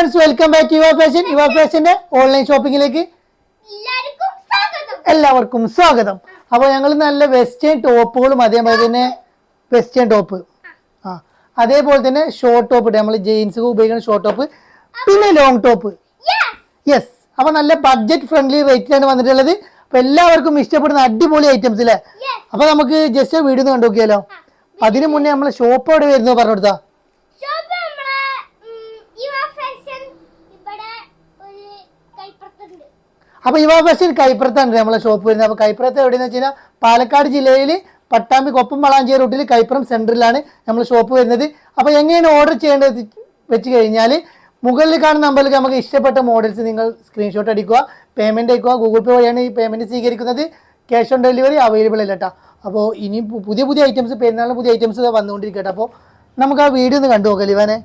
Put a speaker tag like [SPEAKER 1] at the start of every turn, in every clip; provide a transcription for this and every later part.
[SPEAKER 1] Friends welcome back Yuva fashion Yuva ഫാഷന്റെ online ഷോപ്പിംഗിലേക്ക്
[SPEAKER 2] എല്ലാവർക്കും സ്വാഗതം.
[SPEAKER 1] അപ്പോൾ ഞങ്ങൾ നല്ല വെസ്റ്റേൺ ടോപ്പുകളും അതേപോലെ തന്നെ വെസ്റ്റേൺ ടോപ്പ്. ആ അതേപോലെ തന്നെ ഷോർട്ട് ടോപ്പ് ഇട്ട് നമ്മൾ ജീൻസ് ഉപയോഗിക്കുന്ന ഷോർട്ട് ടോപ്പ് പിന്നെ ലോങ് ടോപ്പ്
[SPEAKER 2] യെസ്
[SPEAKER 1] അപ്പോൾ നല്ല ബഡ്ജറ്റ് ഫ്രണ്ട്ലി റേറ്റിലാണ് വന്നിട്ടുള്ളത്. അപ്പോൾ എല്ലാവർക്കും ഇഷ്ടപ്പെടുന്ന അടിപൊളി ഐറ്റംസ് അല്ലേ
[SPEAKER 2] അപ്പൊ
[SPEAKER 1] അപ്പോൾ നമുക്ക് ജസ്റ്റ് വീഡിയോ കണ്ടു നോക്കിയാലോ അതിനു മുന്നേ നമ്മൾ ഷോപ്പ് എവിടെ വരുന്നത് പറഞ്ഞു കൊടുത്താ
[SPEAKER 2] ഷോപ്പ് നമ്മളെ ഉം, യുവ ഫാഷൻ ഇവിടെ ഒരു കൈപ്പുറത്തുണ്ട്
[SPEAKER 1] അപ്പൊ യുവ ഫാഷൻ കൈപ്പുറത്താണ് നമ്മളെ ഷോപ്പ് വരുന്നത്. അപ്പൊ കൈപ്പുറത്ത് എവിടെയെന്ന് വെച്ച് കഴിഞ്ഞാൽ പാലക്കാട് ജില്ലയിൽ പട്ടാമ്പി കൊപ്പം വളാഞ്ചേരി റൂട്ടിൽ കൈപ്പുറം സെന്ററിലാണ് നമ്മൾ ഷോപ്പ് വരുന്നത്. അപ്പൊ എങ്ങനെയാണ് ഓർഡർ ചെയ്യേണ്ടത് വെച്ച് കഴിഞ്ഞാൽ മുകളിൽ കാണുന്ന നമ്പറിൽ നമുക്ക് ഇഷ്ടപ്പെട്ട മോഡൽസ് നിങ്ങൾ സ്ക്രീൻഷോട്ട് അടിക്കുക പേയ്മെന്റ് അയക്കുക. ഗൂഗിൾ പേ വഴിയാണ് ഈ പേയ്മെന്റ് സ്വീകരിക്കുന്നത്. ക്യാഷ് ഓൺ ഡെലിവറി അവൈലബിൾ അല്ല കേട്ടോ അപ്പോൾ ഇനി പുതിയ പുതിയ ഐറ്റംസ് പെരുന്നാളിന് പുതിയ ഐറ്റംസ് വന്നുകൊണ്ടിരിക്കട്ടെ. അപ്പോൾ നമുക്ക് ആ വീഡിയോ ഒന്ന് കണ്ടു നോക്കാം ലിവാനെ.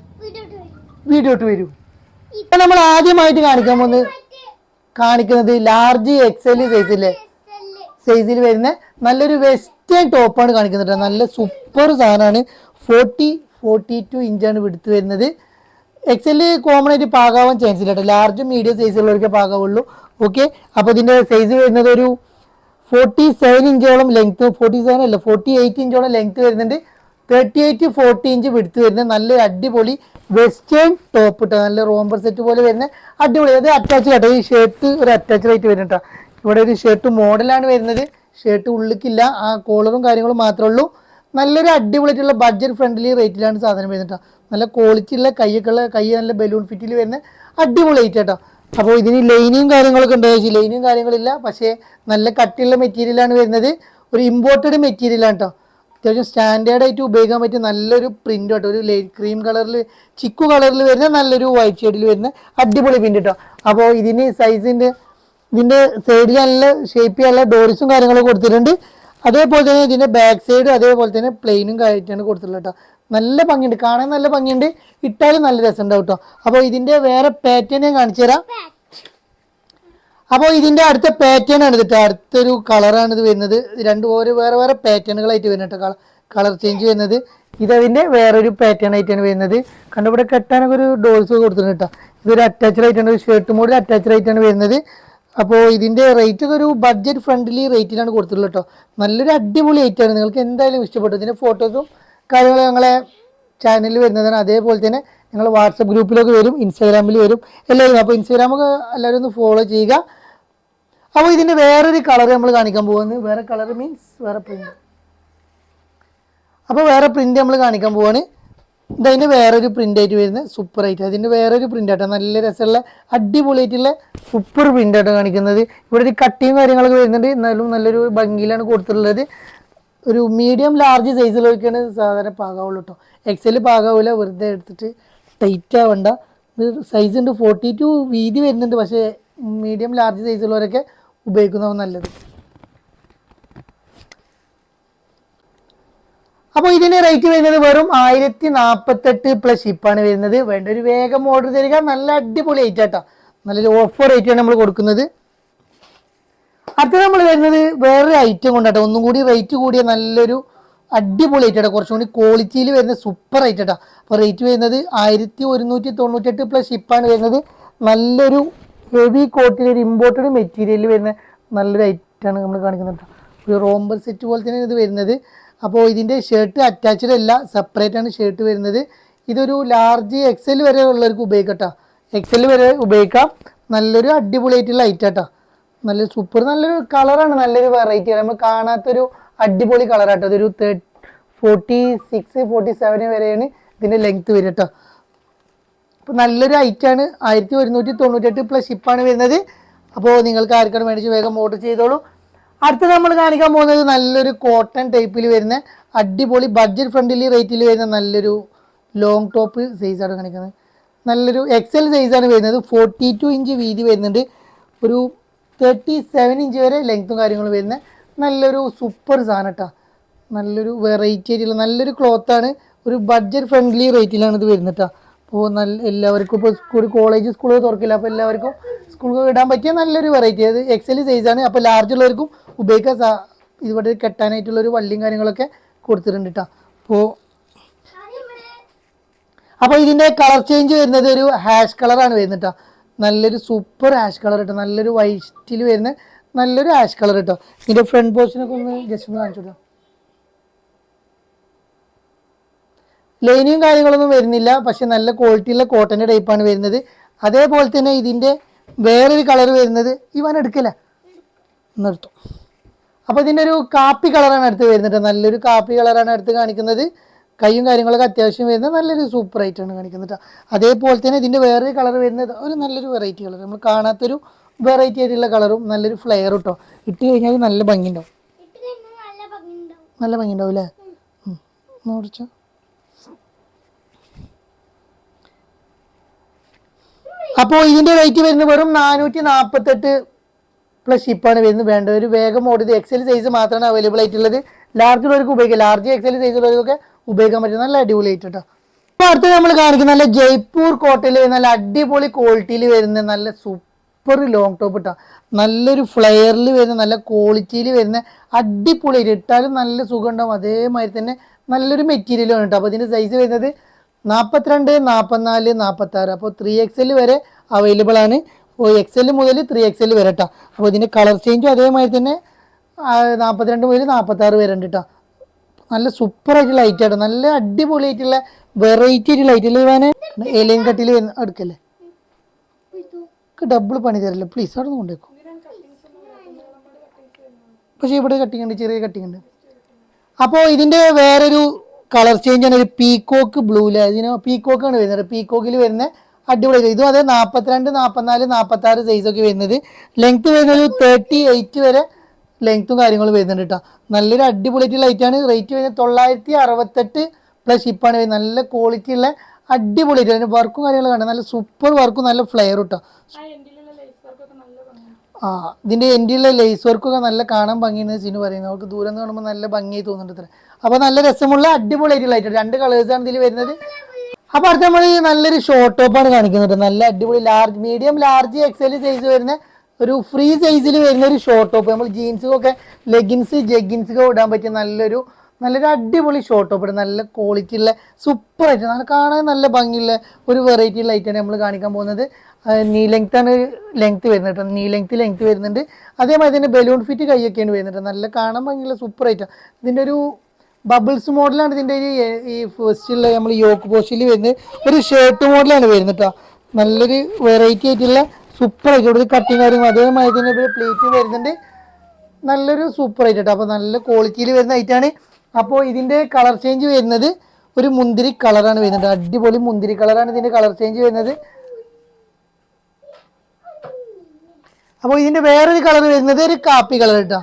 [SPEAKER 2] വീഡിയോ ഇട്ട് വരും.
[SPEAKER 1] ഇപ്പം നമ്മൾ ആദ്യമായിട്ട് കാണിക്കാൻ പോകുന്നത് കാണിക്കുന്നത് ലാർജ് എക്സൽ
[SPEAKER 2] സൈസിൽ
[SPEAKER 1] സൈസിൽ വരുന്ന നല്ലൊരു വെസ്റ്റേൺ ടോപ്പാണ് കാണിക്കുന്നത് നല്ല സൂപ്പർ സാധനമാണ്. ഫോർട്ടി ഫോർട്ടി ടു ഇഞ്ചാണ് വിടുത്ത് വരുന്നത്. എക്സൽ കോമൺ ആയിട്ട് പാകാവാൻ ചാൻസ് ഇല്ല കേട്ടോ ലാർജും മീഡിയം സൈസുള്ളവർക്ക് പാകാവുള്ളൂ. ഓക്കെ അപ്പോൾ ഇതിന്റെ സൈസ് വരുന്നത് ഒരു ഫോർട്ടി സെവൻ ഇഞ്ചോളം ലെങ്ത്ത് ഫോർട്ടി സെവൻ അല്ല ഫോർട്ടി എയ്റ്റ് ഇഞ്ചോളം ലെങ്ത്ത് വരുന്നുണ്ട്. തേർട്ടി എയ്റ്റ് ഫോർട്ടി ഇഞ്ച് വിടുത്ത് വരുന്ന നല്ല അടിപൊളി വെസ്റ്റേൺ ടോപ്പ് ഇട്ടോ നല്ല റോംബർ സെറ്റ് പോലെ വരുന്ന അടിപൊളി. അത് അറ്റാച്ച് കേട്ടോ ഈ ഷർട്ട് ഒരു അറ്റാച്ച് ആയിട്ട് വരുന്ന കേട്ടോ ഇവിടെ ഒരു ഷർട്ട് മോഡലാണ് വരുന്നത്. ഷർട്ട് ഉള്ളിക്കില്ല ആ കോളറും കാര്യങ്ങളും മാത്രമേ ഉള്ളൂ. നല്ലൊരു അടിപൊളിയായിട്ടുള്ള ബഡ്ജറ്റ് ഫ്രണ്ട്ലി റേറ്റിലാണ് സാധനം വരുന്നത് കേട്ടോ നല്ല ക്വാളിറ്റി ഉള്ള കൈയൊക്കെ ഉള്ള കൈ നല്ല ബലൂൺ ഫിറ്റിൽ വരുന്ന അടിപൊളി ആയിട്ട് കേട്ടോ അപ്പോൾ ഇതിന് ലൈനിയും കാര്യങ്ങളൊക്കെ ഉണ്ട്. ചോദിച്ചാൽ ലൈനിയും കാര്യങ്ങളില്ല. പക്ഷേ നല്ല കട്ടിയുള്ള മെറ്റീരിയലാണ് വരുന്നത്. ഒരു ഇമ്പോർട്ടഡ് മെറ്റീരിയലാണ് കേട്ടോ അത്യാവശ്യം സ്റ്റാൻഡേർഡ് ആയിട്ട് ഉപയോഗിക്കാൻ പറ്റിയ നല്ലൊരു പ്രിന്റ് കേട്ടോ. ഒരു ലൈറ്റ് ക്രീം കളറിൽ ചിക്കു കളറിൽ വരുന്ന നല്ലൊരു വൈറ്റ് ഷെയ്ഡിൽ വരുന്ന അടിപൊളി പ്രിന്റ് കേട്ടോ. അപ്പോൾ ഇതിന് സൈസിന്റെ ഇതിന്റെ സൈഡിൽ നല്ല ഷേപ്പ് ചെയ്യാനുള്ള ഡോറിസും കാര്യങ്ങളൊക്കെ കൊടുത്തിട്ടുണ്ട്. അതേപോലെ തന്നെ ഇതിന്റെ ബാക്ക് സൈഡ് അതേപോലെ തന്നെ പ്ലെയിനും കാര്യമായിട്ടാണ് കൊടുത്തിട്ടുള്ളത് കേട്ടോ. നല്ല ഭംഗിയുണ്ട്. കാണാൻ നല്ല ഭംഗിയുണ്ട്. ഇട്ടാലും നല്ല രസമുണ്ടാവും കേട്ടോ. അപ്പോൾ ഇതിന്റെ വേറെ പാറ്റേൺ ഞാൻ കാണിച്ചു തരാം. അപ്പോൾ ഇതിന്റെ അടുത്ത പാറ്റേൺ ആണ് ഇതിട്ട് അടുത്തൊരു കളറാണ് ഇത് വരുന്നത്. രണ്ട് ഓരോ വേറെ വേറെ പാറ്റേണുകളായിട്ട് വരുന്നത് കേട്ടോ കളർ ചേഞ്ച് വരുന്നത്. ഇതതിന്റെ വേറൊരു പാറ്റേൺ ആയിട്ടാണ് വരുന്നത്. കണ്ടിവിടെ കെട്ടാനൊക്കെ ഒരു ഡോൾസ് കൊടുത്തിട്ടുണ്ട് കേട്ടോ ഇതൊരു അറ്റാച്ച്ഡ് ആയിട്ടാണ് ഒരു ഷർട്ട് മോഡിൽ അറ്റാച്ച്ഡ് ആയിട്ടാണ് വരുന്നത്. അപ്പോൾ ഇതിന്റെ റേറ്റ് ഒരു ബഡ്ജറ്റ് ഫ്രണ്ട്ലി റേറ്റിലാണ് കൊടുത്തിട്ടുള്ളത് കേട്ടോ നല്ലൊരു അടിപൊളി ഐറ്റമാണ് നിങ്ങൾക്ക് എന്തായാലും ഇഷ്ടപ്പെട്ടു. ഇതിന്റെ ഫോട്ടോസും കാര്യങ്ങളും ഞങ്ങളെ ചാനലിൽ വരുന്നതാണ്. അതേപോലെ തന്നെ ഞങ്ങൾ വാട്സപ്പ് ഗ്രൂപ്പിലൊക്കെ വരും ഇൻസ്റ്റാഗ്രാമിൽ വരും. എല്ലാവരും അപ്പോൾ ഇൻസ്റ്റാഗ്രാമൊക്കെ എല്ലാവരും ഒന്ന് ഫോളോ ചെയ്യുക. അപ്പോൾ ഇതിന്റെ വേറൊരു കളർ നമ്മൾ കാണിക്കാൻ പോകുന്നത്. വേറെ കളർ മീൻസ് വേറെ പ്രിന്റ് അപ്പോൾ വേറെ പ്രിന്റ് നമ്മൾ കാണിക്കാൻ പോവാണ്. ഇതതിന്റെ വേറൊരു വരുന്നത്. സൂപ്പർ ആയിട്ട്. അതിന്റെ വേറൊരു പ്രിന്റ് ആട്ടോ. നല്ല രസമുള്ള അടിപൊളിയായിട്ടുള്ള സൂപ്പർ പ്രിന്റ് ആട്ടോ കാണിക്കുന്നത്. ഇവിടെ ഒരു കട്ടിയും കാര്യങ്ങളൊക്കെ വരുന്നുണ്ട്. എന്നാലും നല്ലൊരു ഭംഗിയിലാണ് കൊടുത്തിട്ടുള്ളത്. ഒരു മീഡിയം ലാർജ് സൈസിലൊക്കെയാണ് സാധാരണ പാകാവുള്ളൂ കേട്ടോ എക്സൽ പാകാവില്ല വെറുതെ എടുത്തിട്ട് ടൈറ്റ് ആവണ്ട. സൈസ് ഉണ്ട്. ഫോർട്ടി ടു വീതി വരുന്നുണ്ട്. പക്ഷേ മീഡിയം ലാർജ് സൈസുള്ളവരൊക്കെ ഉപയോഗിക്കുന്നതാണ് നല്ലത്. അപ്പോൾ ഇതിന് റേറ്റ് വരുന്നത് വെറും ആയിരത്തി നാൽപ്പത്തെട്ട് പ്ലസ് ഷിപ്പാണ് വരുന്നത്. വേണ്ട ഒരു വേഗം ഓർഡർ തരിക. നല്ല അടിപൊളി ഐറ്റം ആട്ടോ. നല്ലൊരു ഓഫർ റേറ്റാണ് നമ്മൾ കൊടുക്കുന്നത്. അടുത്ത് നമ്മൾ വരുന്നത് വേറൊരു ഐറ്റം കൊണ്ടാട്ടോ. ഒന്നും കൂടി റേറ്റ് കൂടിയ നല്ലൊരു അടിപൊളി ഐറ്റാട്ടോ കുറച്ചും കൂടി ക്വാളിറ്റിയിൽ വരുന്ന സൂപ്പർ ഐറ്റാട്ടോ അപ്പോൾ റേറ്റ് വരുന്നത് ആയിരത്തി ഒരുന്നൂറ്റി തൊണ്ണൂറ്റെട്ട് പ്ലസ് ഷിപ്പാണ് വരുന്നത്. നല്ലൊരു ഹെവി കോട്ടിൽ ഒരു ഇമ്പോർട്ടഡ് മെറ്റീരിയൽ വരുന്ന നല്ലൊരു ഐറ്റാണ് നമ്മൾ കാണിക്കുന്നത്. ഒരു റോംബർ സെറ്റ് പോലെ തന്നെ ഇത് വരുന്നത്. അപ്പോൾ ഇതിന്റെ ഷർട്ട് അറ്റാച്ച്ഡ് അല്ല സെപ്പറേറ്റ് ആണ് ഷർട്ട് വരുന്നത്. ഇതൊരു ലാർജ് എക്സൽ വരെ ഉള്ളവർക്ക് ഉപയോഗിക്കട്ടോ എക്സൽ വരെ ഉപയോഗിക്കാം. നല്ലൊരു അടിപൊളിയായിട്ടുള്ള ഐറ്റാട്ടോ നല്ല സൂപ്പർ നല്ലൊരു കളറാണ് നല്ലൊരു വെറൈറ്റി നമ്മൾ കാണാത്തൊരു അടിപൊളി കളറാട്ടോ അതൊരു ഫോർട്ടി സിക്സ് ഫോർട്ടി സെവൻ വരെയാണ് ഇതിന്റെ ലെങ്ത്ത് വരിക കേട്ടോ. അപ്പോൾ നല്ലൊരു ഐറ്റാണ് ആയിരത്തി ഒരുന്നൂറ്റി തൊണ്ണൂറ്റെട്ട് പ്ലസ് ഷിപ്പാണ് വരുന്നത്. അപ്പോൾ നിങ്ങൾക്ക് ആർക്കാണ് മേടിച്ച് വേഗം ഓർഡർ ചെയ്തോളൂ. അടുത്ത് നമ്മൾ കാണിക്കാൻ പോകുന്നത് നല്ലൊരു കോട്ടൺ ടൈപ്പിൽ വരുന്ന അടിപൊളി ബഡ്ജറ്റ് ഫ്രണ്ട്ലി റേറ്റിൽ വരുന്ന നല്ലൊരു ലോങ് ടോപ്പ് സൈസാണ് കാണിക്കുന്നത്. നല്ലൊരു എക്സൽ സൈസാണ് വരുന്നത്. ഫോർട്ടി ടു ഇഞ്ച് വീതി വരുന്നുണ്ട്. ഒരു തേർട്ടി സെവൻ ഇഞ്ച് വരെ ലെങ്ത്തും കാര്യങ്ങളും വരുന്ന നല്ലൊരു സൂപ്പർ സാധനം കേട്ടോ നല്ലൊരു വെറൈറ്റി ആയിട്ടുള്ള നല്ലൊരു ക്ലോത്താണ് ഒരു ബഡ്ജറ്റ് ഫ്രണ്ട്ലി റേറ്റിലാണ് ഇത് വരുന്നത് കേട്ടോ അപ്പോൾ നല്ല എല്ലാവർക്കും ഇപ്പോൾ സ്കൂൾ കോളേജ് സ്കൂൾ തുറക്കില്ല. അപ്പോൾ എല്ലാവർക്കും സ്കൂളിൽ ഇടാൻ പറ്റിയ നല്ലൊരു വെറൈറ്റി അത് എക്സൽ സൈസാണ് അപ്പോൾ ലാർജ് ഉള്ളവർക്കും ഉപയോഗിക്കാൻ സാ ഇവിടെ കെട്ടാനായിട്ടുള്ളൊരു വള്ളിയും കാര്യങ്ങളൊക്കെ കൊടുത്തിട്ടുണ്ട് കേട്ടോ അപ്പോൾ അപ്പോൾ ഇതിന്റെ കളർ ചേഞ്ച് വരുന്നത് ഒരു ഹാഷ് കളറാണ് വരുന്നത് കേട്ടോ നല്ലൊരു സൂപ്പർ ഹാഷ് കളർ കേട്ടോ നല്ലൊരു വൈറ്റിൽ വരുന്ന നല്ലൊരു ഹാഷ് കളർ കേട്ടോ ഇതിന്റെ ഫ്രണ്ട് പോസ്റ്റിനൊക്കെ ഒന്ന് ജസ്റ്റ് ഒന്ന് കാണിച്ചു കൊടുക്കാം. ലൈനിയും കാര്യങ്ങളൊന്നും വരുന്നില്ല. പക്ഷെ നല്ല ക്വാളിറ്റിയുള്ള കോട്ടന്റെ ടൈപ്പാണ് വരുന്നത്. അതേപോലെ തന്നെ ഇതിന്റെ വേറൊരു കളർ വരുന്നത് ഇവൻ എടുക്കില്ല നിർത്തും അപ്പോൾ ഇതിന്റെ ഒരു കാപ്പി കളറാണ് അടുത്ത് വരുന്നത്. നല്ലൊരു കാപ്പി കളറാണ് അടുത്ത് കാണിക്കുന്നത്. കൈയും കാര്യങ്ങളൊക്കെ അത്യാവശ്യം വരുന്നത് നല്ലൊരു സൂപ്പർ ആയിട്ടാണ് കാണിക്കുന്നത്. അതേപോലെ തന്നെ ഇതിന്റെ വേറൊരു കളർ വരുന്നത് ഒരു നല്ലൊരു വെറൈറ്റി കളർ നമ്മൾ കാണാത്തൊരു വെറൈറ്റി ആയിട്ടുള്ള കളറും നല്ലൊരു ഫ്ലെയർ കേട്ടോ ഇട്ട് കഴിഞ്ഞാൽ നല്ല
[SPEAKER 2] ഭംഗി ഉണ്ടാവും നല്ല
[SPEAKER 1] ഭംഗി ഉണ്ടാവും അല്ലേ നോടിച്ചോ അപ്പോൾ ഇതിന്റെ റേറ്റ് വരുന്നത് വെറും നാനൂറ്റി നാൽപ്പത്തെട്ട് പ്ലസ് ഷിപ്പാണ് വരുന്നത്. വേണ്ട ഒരു വേഗം ഓടിയത് എക്സൽ സൈസ് മാത്രമാണ് അവൈലബിൾ ആയിട്ടുള്ളത്. ലാർജ് ഉള്ളവർക്ക് ഉപയോഗിക്കാം. ലാർജ് എക്സൽ സൈസുള്ളവർക്കൊക്കെ ഉപയോഗിക്കാൻ പറ്റും. നല്ല അടിപൊളി ആയിട്ട് കേട്ടോ അപ്പോൾ അടുത്ത് നമ്മൾ കാണിക്കുന്ന നല്ല ജയ്പൂർ കോട്ടയിൽ നല്ല അടിപൊളി ക്വാളിറ്റിയിൽ വരുന്ന നല്ല സൂപ്പർ ലോങ് ടോപ്പ് ഇട്ടാ നല്ലൊരു ഫ്ലെയറിൽ വരുന്ന നല്ല ക്വാളിറ്റിയിൽ വരുന്ന അടിപൊളി ഇട്ടാലും നല്ല സുഖം ഉണ്ടാവും. അതേമാതിരി തന്നെ നല്ലൊരു മെറ്റീരിയലാണ് കേട്ടോ അപ്പോൾ ഇതിന്റെ സൈസ് വരുന്നത് നാൽപ്പത്തിരണ്ട് നാൽപ്പത്തിനാല് നാൽപ്പത്താറ് അപ്പോൾ ത്രീ എക്സ് വരെ അവൈലബിൾ ആണ്. അപ്പോൾ എക്സ് മുതൽ ത്രീ എക്സ് വരെ കേട്ടോ അപ്പോൾ ഇതിന്റെ കളർ ചേഞ്ചും അതേമാതിരി തന്നെ നാൽപ്പത്തിരണ്ട് മുതൽ നാൽപ്പത്താറ് വരെ ഉണ്ട് കേട്ടോ നല്ല ലൈറ്റ് ആണ്. നല്ല അടിപൊളിയായിട്ടുള്ള വെറൈറ്റി ആയിട്ടുള്ള ലൈറ്റ് അല്ലേ ഇവാന്? ഏലിയൻ കട്ടിൽ എടുക്കല്ലേ? ഡബിൾ പണി തരില്ല. പ്ലീസ് അവിടെ നിന്ന് കൊണ്ടേക്കും പക്ഷേ ഇവിടെ കട്ടിങ് ഉണ്ട് ചെറിയ കട്ടിങ് ഉണ്ട്. അപ്പോൾ ഇതിന്റെ വേറൊരു കളർ ചേഞ്ച് ആണ്. ഒരു പീക്കോക്ക് ബ്ലൂൽ ഇതിന് ആണ് വരുന്നത്. പീക്കോക്കിൽ വരുന്ന അടിപൊളി ഇതും. അതെ നാൽപ്പത്തിരണ്ട് നാൽപ്പത്തിനാല് നാൽപ്പത്തി ആറ് സൈസൊക്കെ വരുന്നത്. ലെങ്ത് വരുന്നത് തേർട്ടി എയ്റ്റ് വരെ ലെങ്ത്തും കാര്യങ്ങളും വരുന്നുണ്ട് കേട്ടോ നല്ലൊരു അടിപൊളി ലൈറ്റാണ് റേറ്റ് വരുന്നത് തൊള്ളായിരത്തി അറുപത്തെട്ട് പ്ലസ് ഇപ്പാണ് വരുന്നത്. നല്ല ക്വാളിറ്റി ഉള്ള അടിപൊളി അതിന് വർക്കും കാര്യങ്ങളും കണ്ടത് നല്ല സൂപ്പർ വർക്കും നല്ല ഫ്ലെയർ കേട്ടോ ആ ഇതിന്റെ എൻഡിലുള്ള ലേസ് വർക്കൊക്കെ നല്ല കാണാൻ ഭംഗിയെന്ന് സിനു പറയുന്നത്. അവർക്ക് ദൂരം നിന്ന് കാണുമ്പോൾ നല്ല ഭംഗിയായി തോന്നുന്നുണ്ട് ഇത്ര അപ്പോൾ നല്ല രസമുള്ള അടിപൊളിയായിട്ടുള്ള ലൈറ്റ് രണ്ട് കളേഴ്സാണ് ഇതിൽ വരുന്നത്. അപ്പോൾ അടുത്ത നമ്മൾ നല്ലൊരു ഷോർട്ട് ടോപ്പാണ് കാണിക്കുന്നത് നല്ല അടിപൊളി large medium large XL size വരുന്ന ഒരു ഫ്രീ സൈസിൽ വരുന്ന ഒരു ഷോർട്ട് ടോപ്പ് നമ്മൾ ജീൻസുകൊക്കെ ലെഗിൻസ് ജെഗിൻസൊക്കെ ഇടാൻ പറ്റിയ നല്ലൊരു നല്ലൊരു അടിപൊളി ഷോർട്ട് ടോപ്പ് നല്ല ക്വാളിറ്റി ഉള്ള സൂപ്പർ ആയിട്ട് നല്ല കാണാൻ നല്ല ഭംഗിയുള്ള ഒരു വെറൈറ്റി ലൈറ്റാണ് നമ്മൾ കാണിക്കാൻ പോകുന്നത്. നീ ലെങ്ത് ആണ് ലെങ്ത് വരുന്നത് കേട്ടോ. നീ ലെങ്ത് ലെങ്ത് വരുന്നുണ്ട്. അതേമാതിരി തന്നെ ബലൂൺ ഫിറ്റ് കൈയൊക്കെയാണ് വരുന്നത് നല്ല കാണാൻ ഭംഗിയുള്ള സൂപ്പർ ഐറ്റം ഇതിന്റെ ഒരു ബബിൾസ് മോഡലാണ് ഇതിന്റെ ഒരു ഈ ഫസ്റ്റിലുള്ള നമ്മൾ യോക്ക് പോസ്റ്റിൽ വരുന്നത്. ഒരു ഷർട്ട് മോഡലാണ് വരുന്നത് കേട്ടോ. നല്ലൊരു വെറൈറ്റി ആയിട്ടുള്ള സൂപ്പർ ആയിട്ട് ഇവിടെ കട്ടിങ് കാര്യങ്ങൾ അതേമാതിരി തന്നെ ഇവിടെ പ്ലേറ്റ് വരുന്നുണ്ട്. നല്ലൊരു സൂപ്പർ ആയിട്ട് കേട്ടോ. അപ്പോൾ നല്ല ക്വാളിറ്റിയിൽ വരുന്ന ഐറ്റാണ് അപ്പോൾ ഇതിന്റെ കളർ ചേഞ്ച് വരുന്നത് ഒരു മുന്തിരി കളറാണ് വരുന്നത് അടിപൊളി മുന്തിരി കളറാണ് ഇതിന്റെ കളർ ചേഞ്ച് വരുന്നത്. അപ്പോൾ ഇതിന്റെ വേറൊരു കളർ വരുന്നത് ഒരു കാപ്പി കളർ കേട്ടോ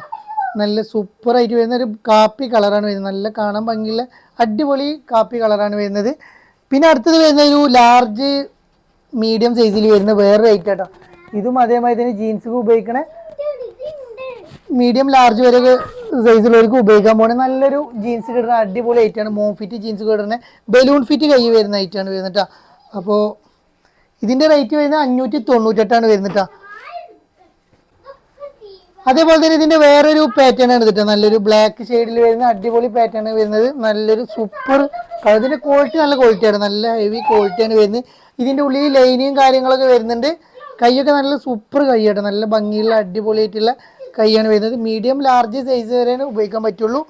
[SPEAKER 1] നല്ല സൂപ്പർ ആയിട്ട് വരുന്ന ഒരു കാപ്പി കളറാണ് വരുന്നത്. നല്ല കാണാൻ ഭംഗിയുള്ള അടിപൊളി കാപ്പി കളറാണ് വരുന്നത്. പിന്നെ അടുത്തത് വരുന്ന ഒരു ലാർജ് മീഡിയം സൈസിൽ വരുന്ന വേറൊരു ഐറ്റം കേട്ടോ ഇതും അതേമാതിരി തന്നെ ജീൻസ് ഉപയോഗിക്കണ മീഡിയം ലാർജ് വരെ സൈസിലുള്ളവർക്ക് ഉപയോഗിക്കാൻ പോണേ നല്ലൊരു ജീൻസ് കിട്ടുന്ന അടിപൊളി ഐറ്റമാണ് മോം ഫിറ്റ് ജീൻസ് കിട്ടുന്ന ബലൂൺ ഫിറ്റ് കൈ വരുന്ന ഐറ്റാണ് വരുന്നിട്ടാ അപ്പോൾ ഇതിന്റെ റേറ്റ് വരുന്നത് അഞ്ഞൂറ്റി തൊണ്ണൂറ്റെട്ടാണ് വരുന്നിട്ടാ അതേപോലെ തന്നെ ഇതിന്റെ വേറൊരു പാറ്റേൺ ആണ് ഇതിട്ട് നല്ലൊരു ബ്ലാക്ക് ഷെയ്ഡിൽ വരുന്ന അടിപൊളി പാറ്റേൺ വരുന്നത്. നല്ലൊരു സൂപ്പർ അതിന്റെ ക്വാളിറ്റി നല്ല ക്വാളിറ്റിയാണ് നല്ല ഹെവി ക്വാളിറ്റിയാണ് വരുന്നത്. ഇതിന്റെ ഉള്ളിൽ ലൈനിയും കാര്യങ്ങളൊക്കെ വരുന്നുണ്ട്. കൈയൊക്കെ നല്ല സൂപ്പർ കൈയാട്ടോ നല്ല ഭംഗിയുള്ള അടിപൊളിയായിട്ടുള്ള കൈയാണ് വരുന്നത്. മീഡിയം ലാർജ് സൈസ് വരെയാണ് ഉപയോഗിക്കാൻ പറ്റുള്ളൂ.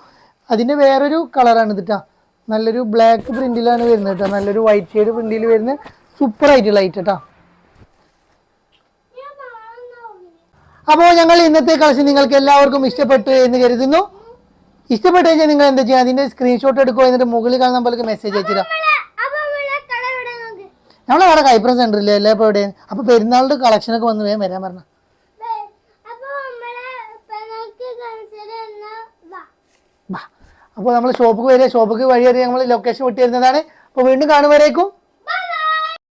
[SPEAKER 1] അതിന്റെ വേറൊരു കളറാണ് ഇതിട്ടാ. നല്ലൊരു ബ്ലാക്ക് പ്രിന്റിലാണ് വരുന്നത് കേട്ടോ നല്ലൊരു വൈറ്റ് ഷെയ്ഡ് പ്രിന്റിൽ വരുന്ന സൂപ്പർ ആയിട്ടുള്ള ഐറ്റം കേട്ടോ
[SPEAKER 2] ഞാൻ കാണുന്നു
[SPEAKER 1] അപ്പോൾ ഞങ്ങൾ ഇന്നത്തെ കളക്ഷൻ നിങ്ങൾക്ക് എല്ലാവർക്കും ഇഷ്ടപ്പെട്ടു എന്ന് കരുതുന്നു. ഇഷ്ടപ്പെട്ടു കഴിഞ്ഞാൽ നിങ്ങൾ എന്താ ചെയ്യുക അതിന്റെ സ്ക്രീൻഷോട്ട് എടുക്കുക എന്നിട്ട് മുകളിൽ കാണുന്ന പോലെ മെസ്സേജ് അയച്ചിടാം
[SPEAKER 2] അപ്പൊ നമ്മളെ
[SPEAKER 1] അവിടെ കൈപ്പുറം സെന്ററിൽ അല്ലേ ഇപ്പോൾ എവിടെ അപ്പോൾ പെരുന്നാളിന്റെ കളക്ഷനൊക്കെ വന്ന് വേഗം വരാൻ പറഞ്ഞു.
[SPEAKER 2] അപ്പൊ
[SPEAKER 1] അപ്പോൾ നമ്മൾ ഷോപ്പിക്ക് വരിക ഷോപ്പിക്ക് വഴി അറിയാൻ നമ്മൾ ലൊക്കേഷൻ വിട്ടിരുന്നതാണ് അപ്പോൾ വീണ്ടും കാണുമ്പോഴേക്കും